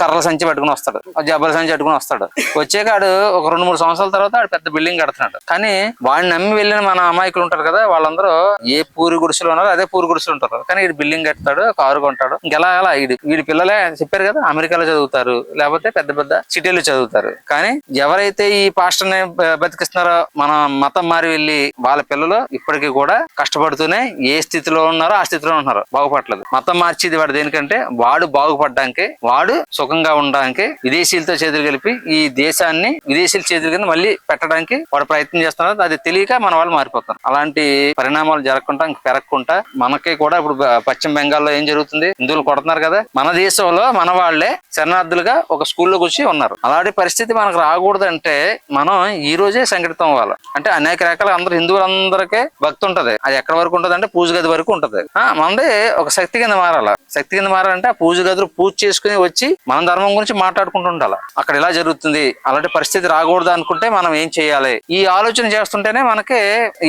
కర్రల సంచి పట్టుకుని వస్తాడు. ఒక జబ్బల సంచి పట్టుకుని వస్తాడు. వచ్చాక ఆడు ఒక రెండు మూడు సంవత్సరాల తర్వాత వాడు పెద్ద బిల్డింగ్ కడుతున్నాడు. కానీ వాడిని నమ్మి వెళ్ళిన మన అమాయకులు ఉంటారు కదా వాళ్ళందరూ ఏ పూరి గుడిసెలు ఉన్నారో అదే పూరి గుడిసెలు ఉంటారు. కానీ వీడు బిల్డింగ్ కడతాడు కారు కొంటాడు. ఇంకెలా అలా వీడి వీడి పిల్లలే చెప్పారు కదా అమెరికాలో చదువుతారు. లేకపోతే పెద్ద పెద్ద సిటీలు చదువుతారు. కానీ ఎవరైతే ఈ పాస్టర్ని బతికిస్తున్నారో మన మతం మారి వెళ్ళి వాళ్ళ పిల్లలు ఇప్పటికీ కూడా కష్టపడుతూనే ఏ స్థితిలో ఉన్నారో ఆ స్థితిలో ఉన్నారు బాగుపడలేదు మతం మార్చేది వాడు దేనికంటే వాడు బాగుపడడానికి వాడు సుఖంగా ఉండడానికి విదేశీయులతో చేతులు కలిపి ఈ దేశాన్ని విదేశీయుల చేతుల కింద మళ్ళీ పెట్టడానికి వాడు ప్రయత్నం చేస్తున్నారు. అది తెలియక మన వాళ్ళు మారిపోతారు అలాంటి పరిణామాలు జరగకుండా పెరగకుండా మనకి కూడా ఇప్పుడు పశ్చిమ బెంగాల్లో ఏం జరుగుతుంది? హిందువులు కొడుతున్నారు కదా. మన దేశంలో మన వాళ్ళే శరణార్థులుగా ఒక స్కూల్లో కూర్చి ఉన్నారు. అలాంటి పరిస్థితి మనకు రాకూడదంటే మనం ఈ రోజే సంఘటితం అవ్వాలి. అంటే అనేక రకాల అందరు హిందువులందరికీ భక్తి ఉంటది. అది ఎక్కడ వరకు ఉంటది అంటే పూజ గది వరకు ఉంటది. మనది ఒక శక్తి కింద మారాల. శక్తి కింద మారాలంటే ఆ పూజ గదులు పూజ చేసుకుని వచ్చి మన ధర్మం గురించి మాట్లాడుకుంటూ ఉండాలి అక్కడ ఇలా జరుగుతుంది? అలాంటి పరిస్థితి రాకూడదు అనుకుంటే మనం ఏం చేయాలి? ఈ ఆలోచన చేస్తుంటేనే మనకి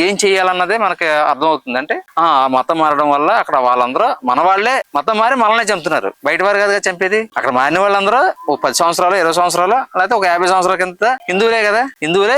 ఏం చేయాలన్నదే మనకి అర్థమవుతుంది. అంటే ఆ మతం మారడం వల్ల అక్కడ వాళ్ళందరూ మన వాళ్ళే మతం మారి మనల్ని చంపుతున్నారు. బయట వారు కదా చంపేది. అక్కడ మారిన వాళ్ళందరూ ఓ పది సంవత్సరాలు ఇరవై సంవత్సరాలు లేకపోతే ఒక యాభై సంవత్సరాల కింద హిందువులే కదా? హిందువులే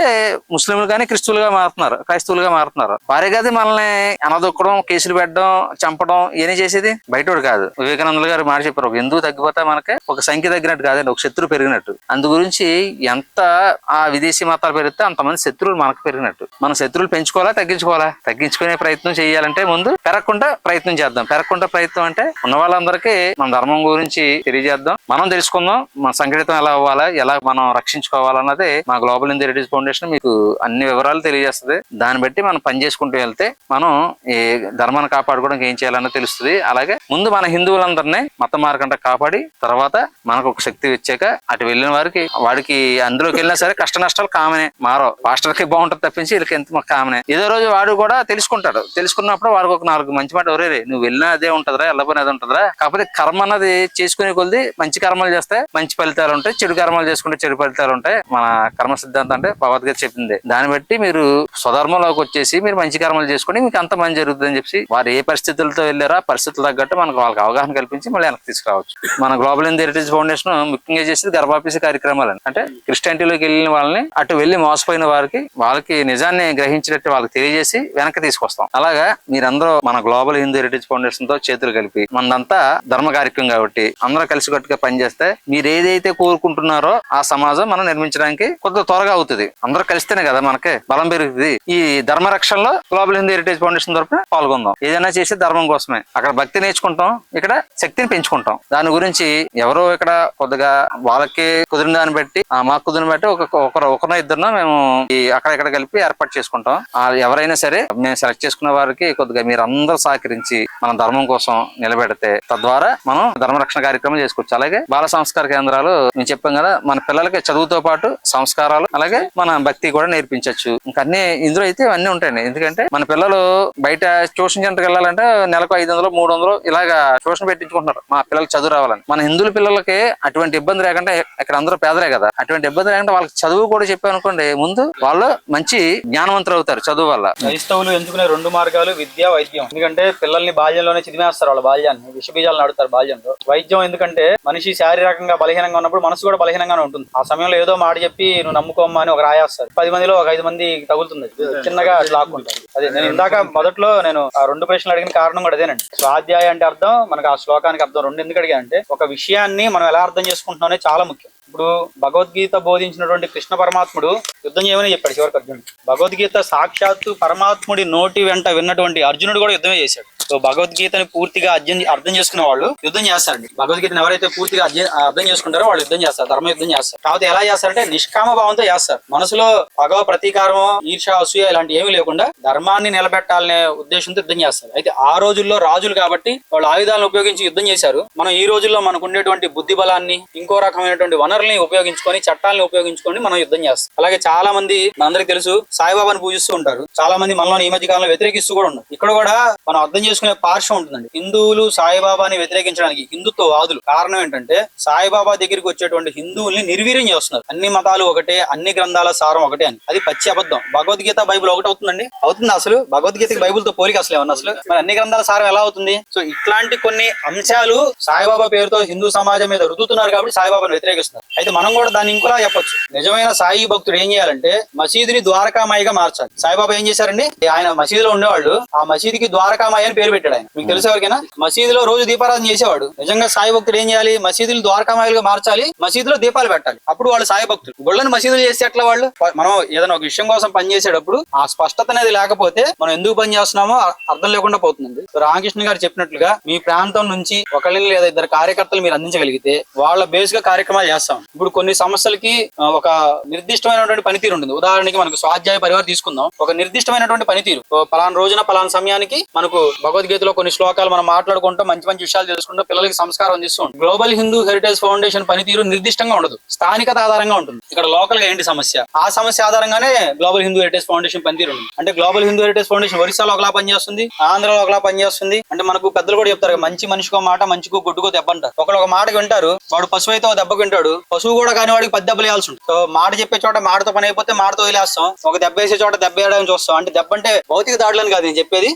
ముస్లింలు కానీ క్రిస్తువులుగా మారుతున్నారు క్రైస్తవులుగా మారుతున్నారు. వారే కదా మనల్ని అనదొక్కడం కేసులు పెట్టడం చంపడం ఇవన్నీ చేసేది బయటోడు కాదు. వివేకానందులు గారు మాట చెప్పారు. ఒక హిందువు తగ్గిపోతే మనకి? ఒక సంఖ్య తగ్గినట్టు కాదండి ఒక శత్రువు పెరిగినట్టు. అందు గురించి ఎంత ఆ విదేశీ మతాలు పెరిగితే అంతమంది శత్రువులు మనకు పెరిగినట్టు. మన శత్రువులు పెంచుకోవాలా తగ్గించుకోవాలా? తగ్గించుకునే ప్రయత్నం చేయాలంటే ముందు పెరగకుండా ప్రయత్నం చేద్దాం. పెరగకుండా ప్రయత్నం అంటే ఉన్న వాళ్ళందరికీ మన ధర్మం గురించి తెలియజేద్దాం. మనం తెలుసుకుందాం మన సంఘటితం ఎలా అవ్వాలా ఎలా మనం రక్షించుకోవాలన్నది మా గ్లోబల్ ఇండియా హెరిటేజ్ ఫౌండేషన్ మీకు అన్ని వివరాలు తెలియజేస్తుంది. దాన్ని బట్టి మనం పని చేసుకుంటూ వెళ్తే మనం ఈ ధర్మాన్ని కాపాడుకోవడానికి ఏం చేయాలన్నది తెలుస్తుంది. అలాగే ముందు మన హిందూ హిందువులందరినీ మత మార్గంట కాపాడి తర్వాత మనకు ఒక శక్తి వచ్చాక అటు వెళ్ళిన వారికి వాడికి అందులోకి వెళ్ళినా సరే కష్ట నష్టాలు కామనే మారో మాస్టర్కి బాగుంటుంది తప్పించి వీళ్ళకి ఎంత కామనే? ఏదో రోజు వాడు కూడా తెలుసుకుంటాడు. తెలుసుకున్నప్పుడు వాడికి ఒక నాలుగు మంచి మాట ఒరే నువ్వు వెళ్ళినా అదే ఉంటదిరా వెళ్ళబోయినా అదే ఉంటదిరా. కాకపోతే కర్మ అన్నది చేసుకునే కొద్ది మంచి కర్మలు చేస్తే మంచి ఫలితాలు ఉంటాయి చెడు కర్మలు చేసుకుంటే చెడు ఫలితాలు ఉంటాయి. మన కర్మ సిద్ధాంతం అంటే భగవద్గీత చెప్పింది. దాన్ని బట్టి మీరు స్వధర్మంలోకి వచ్చేసి మీరు మంచి కర్మలు చేసుకుని మీకు అంత మంచి జరుగుతుంది అని చెప్పి వారు ఏ పరిస్థితులతో వెళ్ళారో ఆ పరిస్థితులు తగ్గట్టు మనకు వాళ్ళకి అవగాహన కల్పించి మళ్ళీ వెనక్కి తీసుకురావచ్చు. మన గ్లోబల్ ఇండియా హెరిటేజ్ ఫౌండేషన్ ముఖ్యంగా చేసేది గర్భాపీసీ కార్యక్రమాలు అంటే క్రిస్టియానిటీలోకి వెళ్ళిన వాళ్ళని అటు వెళ్ళి మోసపోయిన వారికి వాళ్ళకి నిజాన్ని గ్రహించినట్టు వాళ్ళకి తెలియజేసి వెనక్కి తీసుకొస్తాం. అలాగా మీరందరూ మన గ్లోబల్ హిందూ హెరిటేజ్ ఫౌండేషన్తో చేతులు కలిపి మనదంతా ధర్మ కార్యక్రమం కాబట్టి అందరూ కలిసికట్టుగా పనిచేస్తే మీరు ఏదైతే కోరుకుంటున్నారో ఆ సమాజం మనం నిర్మించడానికి కొంత త్వరగా అవుతుంది. అందరూ కలిస్తేనే కదా మనకి బలం పెరుగుతుంది. ఈ ధర్మ రక్షణలో గ్లోబల్ హిందూ హెరిటేజ్ ఫౌండేషన్ తరఫున పాల్గొందాం. ఏదైనా చేసి ధర్మం కోసమే. అక్కడ భక్తి నేర్చుకుంటాం ఇక్కడ శక్తిని పెంచుకుంటాం. దాని గురించి ఎవరో ఇక్కడ కొద్దిగా వాళ్ళకి కుదిరిన దాన్ని బట్టి ఆ మాకు కుదిరిన బట్టి ఒక ఒకరు ఒకరినో ఇద్దరునో మేము ఈ అక్కడ ఇక్కడ కలిపి ఏర్పాటు చేసుకుంటాం. ఆ ఎవరైనా సరే మేము సెలెక్ట్ చేసుకున్న వారికి కొద్దిగా మీరు అందరూ సహకరించి మన ధర్మం కోసం నిలబెడితే తద్వారా మనం ధర్మరక్షణ కార్యక్రమం చేసుకోవచ్చు అలాగే బాల సంస్కార కేంద్రాలు మేము చెప్పాం కదా మన పిల్లలకి చదువుతో పాటు సంస్కారాలు అలాగే మన భక్తి కూడా నేర్పించవచ్చు ఇంకా అన్ని ఇందులో అయితే అన్ని ఉంటాయండి. ఎందుకంటే మన పిల్లలు బయట ట్యూషన్ సెంటర్కి వెళ్ళాలంటే నెలకు ఐదు వందలు మూడు వందలు ఇలాగా ట్యూషన్ పెట్టించుకుంటున్నారు. మా పిల్లలకి చదువు రావాలని. మన హిందువుల పిల్లలకి అటువంటి ఇబ్బంది లేకుండా ఇక్కడ అందరూ పేదలే కదా. అటువంటి ఇబ్బంది లేకుండా వాళ్ళకి చదువు కూడా చెప్పానుకోండి ముందు వాళ్ళు మంచి జ్ఞానవంతులు అవుతారు చదువు వల్ల. క్రైస్తవులు ఎంచుకునే రెండు మార్గాలు విద్య వైద్యం. ఎందుకంటే పిల్లల్ని బాల్యంలోనే చిదిమేస్తారు వాళ్ళ బాల్యాన్ని. విషబీజాలు నడుతారు బాల్యంలో. వైద్యం ఎందుకంటే మనిషి శారీరకంగా బలహీనంగా ఉన్నప్పుడు మనసు కూడా బలహీనంగానే ఉంటుంది. ఆ సమయంలో ఏదో మాట చెప్పి నువ్వు నమ్ముకోమ్మా అని ఒక రాయేస్తారు పది మందిలో ఒక ఐదు మంది తగులుతుంది. చిన్నగా లాక్కుంటారు. అదే నేను ఇందాక మొదట్లో నేను ఆ రెండు ప్రశ్నలు అడిగిన కారణం కూడా అదేనండి. స్వాధ్యాయ అంటే అర్థం మనకు ఆ శ్లోకానికి అర్థం రెండు ఎందుకు అడిగానంటే ఒక విషయాన్ని మనం ఎలా అర్థం చేసుకుంటున్నామనే చాలా ముఖ్యం. ఇప్పుడు భగవద్గీత బోధించినటువంటి కృష్ణ పరమాత్ముడు యుద్ధం చేయమని చెప్పాడు చివరికి అర్జునుడు. భగవద్గీత సాక్షాత్తు పరమాత్ముడి నోటి వెంట విన్నటువంటి అర్జునుడు కూడా యుద్ధమే చేశాడు. సో భగవద్గీతని పూర్తిగా అర్థం అర్థం చేసుకునే వాళ్ళు యుద్ధం చేస్తారండి. భగవద్గీతను ఎవరైతే పూర్తిగా అధ్య- అర్థం చేసుకుంటారో వాళ్ళు యుద్ధం చేస్తారు ధర్మ యుద్ధం చేస్తారు. కాకపోతే ఎలా చేస్తారంటే నిష్కామ భావంతో చేస్తారు. మనసులో పగవ ప్రతీకారం ఈర్ష అసూయ ఇలాంటి ఏమీ లేకుండా ధర్మాన్ని నిలబెట్టాలనే ఉద్దేశంతో యుద్ధం చేస్తారు. అయితే ఆ రోజుల్లో రాజులు కాబట్టి వాళ్ళు ఆయుధాలను ఉపయోగించి యుద్ధం చేశారు. మనం ఈ రోజుల్లో మనకు ఉండేటువంటి బుద్ధి బలాన్ని ఇంకో రకమైనటువంటి వనరుల్ని ఉపయోగించుకొని చట్టాలను ఉపయోగించుకొని మనం యుద్ధం చేస్తాం. అలాగే చాలా మంది మనందరికి తెలుసు సాయిబాబాను పూజిస్తూ ఉంటారు. చాలా మంది మనలో ఈ మధ్య కాలంలో వ్యతిరేకిస్తూ కూడా ఉన్నారు. ఇక్కడ కూడా మనం అర్థం చేసుకునే పార్శ్వం ఉంటుందండి. హిందువులు సాయిబాబాని వ్యతిరేకించడానికి హిందుత్వ వాదులు. కారణం ఏంటంటే సాయిబాబా దగ్గరికి వచ్చేటువంటి హిందువుల్ని నిర్వీర్యం చేస్తున్నారు. అన్ని మతాలు ఒకటే అన్ని గ్రంథాల సారం ఒకటే అని. అది పచ్చి అబద్ధం. భగవద్గీత బైబిల్ ఒకటి అవుతుందండి? అవుతుంది అసలు? భగవద్గీతకి బైబుల్తో పోలిక అసలు ఏమన్నా అసలు? మరి అన్ని గ్రంథాల సారం ఎలా అవుతుంది? సో ఇట్లాంటి కొన్ని అంశాలు సాయిబాబా పేరుతో హిందూ సమాజం మీద రుద్దుతున్నారు కాబట్టి సాయిబాబాను వ్యతిరేకిస్తున్నారు. అయితే మనం కూడా దాన్ని ఇంకోలా చెప్పొచ్చు. నిజమైన సాయి భక్తుడు ఏం చేయాలంటే మసీదుని ద్వారకామాయిగా మార్చాలి. సాయిబాబా ఏం చేశారండి? ఆయన మసీదులో ఉండేవాళ్ళు. ఆ మసీదుకి ద్వారకామాయి అని పేరు పెట్టాడు ఆయన. మీకు తెలుసు ఎవరికైనా? మసీదులో రోజు దీపారాధన చేసేవాడు. నిజంగా సాయి భక్తుడు ఏం చేయాలి? మసీదులు ద్వారకామాయిలుగా మార్చాలి మసీదులో దీపాలు పెట్టాలి. అప్పుడు వాళ్ళు సాయి భక్తులు గుళ్ళని మసీదులు చేస్తే ఎట్లా వాళ్ళు? మనం ఏదైనా ఒక విషయం కోసం పనిచేసేటప్పుడు ఆ స్పష్టత అనేది లేకపోతే మనం ఎందుకు పని చేస్తున్నామో అర్థం లేకుండా పోతుంది రామకృష్ణ గారు చెప్పినట్లుగా మీ ప్రాంతం నుంచి ఒకళ్ళని లేదా ఇద్దరు కార్యకర్తలు మీరు అందించగలిగితే వాళ్ళ బేస్గా కార్యక్రమాలు చేస్తాం. ఇప్పుడు కొన్ని సమస్యలకి ఒక నిర్దిష్టమైనటువంటి పనితీరు ఉంటుంది. ఉదాహరణకి మనకు స్వాధ్యాయ పరివారం తీసుకుందాం. ఒక నిర్దిష్టమైనటువంటి పనితీరు. ఓ పలానా రోజున పలానా సమయానికి మనకు భగవద్గీతలో కొన్ని శ్లోకాలు మనం మాట్లాడుకుంటూ మంచి మంచి విషయాలు తెలుసుకుంటూ పిల్లలకి సంస్కారం అందిస్తూ గ్లోబల్ హిందూ హెరిటేజ్ ఫౌండేషన్ పనితీరు నిర్దిష్టంగా ఉండదు. స్థానికత ఆధారంగా ఉంటుంది. ఇక్కడ లోకల్గా ఏంటి సమస్య? ఆ సమస్య ఆధారంగానే గ్లోబల్ హిందూ హెరిటేజ్ ఫౌండేషన్ పనితీరు ఉంటుంది. అంటే గ్లోబల్ హిందూ హెరిటేజ్ ఫౌండేషన్ ఒరిస్సాలో ఒకలా పనిచేస్తుంది ఆంధ్రలో ఒకలా పనిచేస్తుంది. అంటే మనకు పెద్దలు కూడా చెప్తారు మంచి మనిషికో మాట మంచికో గుడ్డుకో దెబ్బ అంటారు. ఒకళ్ళు ఒక మాట వింటారు వాడు పశువు అయితే ఒక దెబ్బ వింటాడు పశువు కూడా కాని వాడికి పది దెబ్బలు వేయాల్సి ఉంటుంది. సో మాట చెప్పే చోట మాటతో పని అయిపోతే మాటతో వదిలేస్తాం. ఒక దెబ్బ వేసే చోట దెబ్బ వేయడం చూస్తాం. అంటే దెబ్బ అంటే భౌతిక దాడులని కాదు నేను చెప్పేది.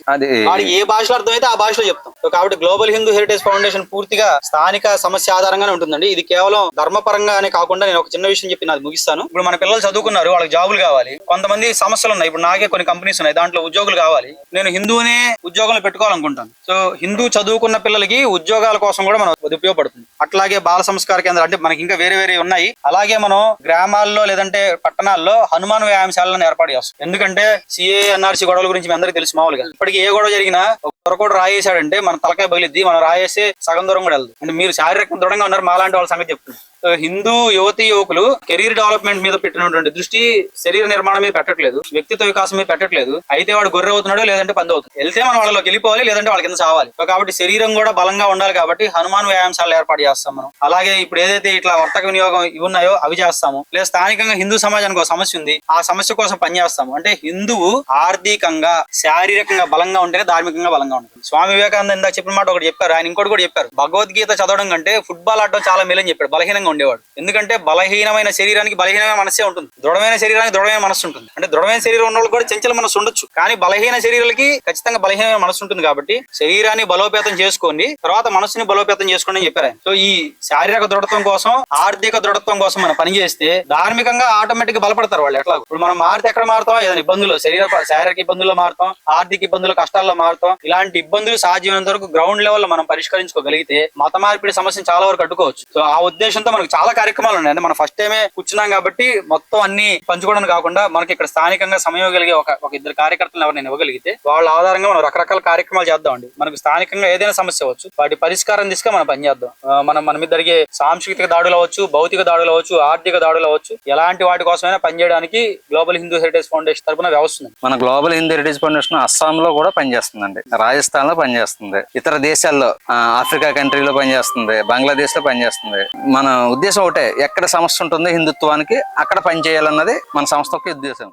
వాడికి ఏ భాషలో అర్థమైతే ఆ భాషలో చెప్తాం. సో కాబట్టి గ్లోబల్ హిందూ హెరిటేజ్ ఫౌండేషన్ పూర్తిగా స్థానిక సమస్య ఆధారంగానే ఉంటుందండి. ఇది కేవలం ధర్మపరంగానే కాకుండా నేను ఒక చిన్న విషయం చెప్పి నాది ముగిస్తాను. ఇప్పుడు మన పిల్లలు చదువుకున్నారు వాళ్ళకి జాబులు కావాలి. కొంతమంది సమస్యలు ఉన్నాయి. ఇప్పుడు నాకే కొన్ని కంపెనీస్ ఉన్నాయి. దాంట్లో ఉద్యోగులు కావాలి. నేను హిందూనే ఉద్యోగాలు పెట్టుకోవాలనుకుంటాను. సో హిందూ చదువుకున్న పిల్లలకి ఉద్యోగాల కోసం కూడా మనం ఉపయోగపడుతుంది. అట్లాగే బాల సంస్కార కేంద్రం అంటే మనకి ఇంకా వేరే వేరే ఉన్నాయి. అలాగే మనం గ్రామాల్లో లేదంటే పట్టణాల్లో హనుమాన్ వ్యాయామశాలను ఏర్పాటు చేస్తాం. ఎందుకంటే సిఏ ఎన్ఆర్సీ గొడవల గురించి మీ అందరికీ తెలుసు మామూలుగా. ఇప్పటికి ఏ గొడవ జరిగినా కూడా రాయేశాడంటే మన తలకాయ బగిలిద్ది మనం రాయేసి సగం దూరం కూడా వెళ్దాం. అంటే మీరు శారీరక దృఢంగా ఉన్నారు మాలాంటి వాళ్ళ సంగతి చెప్తున్నారు హిందూ యువతి యువకులు కెరీర్ డెవలప్మెంట్ మీద పెట్టినటువంటి దృష్టి శరీర నిర్మాణం మీద పెట్టట్లేదు వ్యక్తిత్వ వికాసం మీద పెట్టట్లేదు. అయితే వాడు గొర్రె అవుతున్నాడు లేదంటే పంది అవుతుంది. వెళ్తే మనం వాళ్ళలోకి వెళ్ళిపోవాలి లేదంటే వాళ్ళ కింద చావాలి కాబట్టి శరీరం కూడా బలంగా ఉండాలి కాబట్టి హనుమాన్ వ్యాయామశాలలు ఏర్పాటు చేస్తాం మనం. అలాగే ఇప్పుడు ఏదైతే ఇట్లా వర్తక వినియోగం ఇవి ఉన్నాయో అవి చేస్తాము. లేదా స్థానికంగా హిందూ సమాజానికి ఒక సమస్య ఉంది. ఆ సమస్య కోసం పనిచేస్తాము అంటే హిందువు ఆర్థికంగా శారీరకంగా బలంగా ఉంటేనే ధార్మికంగా బలంగా ఉంటుంది. స్వామి వివేకానంద ఇందాక చెప్పిన మాట ఒకటి చెప్పారు. ఆయన ఇంకోటి కూడా చెప్పారు. భగవద్గీత చదవడం కంటే ఫుట్బాల్ ఆడడం చాలా మేలని చెప్పాడు. బలహీనంగా ఉండేవాడు. ఎందుకంటే బలహీనమైన శరీరానికి బలహీనమైన మనసే ఉంటుంది. దృఢమైన శరీరానికి దృఢమైన మనసు ఉంటుంది. అంటే దృఢమైన శరీరం ఉన్న వాళ్ళు కూడా చంచల మనసు ఉండొచ్చు. కానీ బలహీన శరీరాలకి ఖచ్చితంగా బలహీనమైన మనసు ఉంటుంది కాబట్టి శరీరాన్ని బలోపేతం చేసుకోండి. తర్వాత మనసుని బలోపేతం చేసుకోండి అని చెప్పారు సో ఈ శారీరక దృఢత్వం కోసం ఆర్థిక దృఢత్వం కోసం మనం పనిచేస్తే ధార్మికంగా ఆటోమేటిక్ బలపడతారు వాళ్ళు ఎట్లా ఇప్పుడు మనం మారితే ఎక్కడ మారుతాం? ఏదైనా ఇబ్బందులు శరీర శారీరక ఇబ్బందుల్లో మారుతాం ఆర్థిక ఇబ్బందులు కష్టాల్లో మారుతాం. ఇలాంటి ఇబ్బందులు సాధ్యమైనంత వరకు గ్రౌండ్ లెవెల్లో మనం పరిష్కరించుకోగలిగితే మత మార్పిడి సమస్యను చాలా వరకు అడ్డుకోవచ్చు. సో ఆ ఉద్దేశంతో మనకు చాలా కార్యక్రమాలు ఉన్నాయి. అంటే మనం ఫస్ట్ టైమే కూర్చున్నాం కాబట్టి మొత్తం అన్ని పంచుకోవడం కాకుండా మనకి ఇక్కడ స్థానికంగా సమయం కలిగే ఒక ఒక ఇద్దరు కార్యకర్తలను ఎవరిని ఇవ్వగలిగితే వాళ్ళ ఆధారంగా మనం రకరకాల కార్యక్రమాలు చేద్దామండి. మనకు స్థానికంగా ఏదైనా సమస్య అవ్వచ్చు వాటి పరిష్కారం తీసుకుని మనం పనిచేద్దాం మనం మన మీద జరిగే సాంస్కృతిక దాడులు అవ్వచ్చు భౌతిక దాడులు అవ్వచ్చు ఆర్థిక దాడులు అవ్వచ్చు ఎలాంటి వాటి కోసమైనా పనిచేయడానికి గ్లోబల్ హిందూ హెరిటేజ్ ఫౌండేషన్ తరపున వ్యవస్థ ఉంది. మన Global Hindu Heritage Foundation Assam లో కూడా పనిచేస్తుందండి. రాజస్థాన్లో పనిచేస్తుంది. ఇతర దేశాల్లో ఆ, ఆఫ్రికా కంట్రీలో పనిచేస్తుంది బంగ్లాదేశ్లో పనిచేస్తుంది. మన ఉద్దేశం ఒకటే ఎక్కడ సమస్య ఉంటుందో హిందుత్వానికి అక్కడ పనిచేయాలన్నది మన సంస్థ ఉద్దేశం.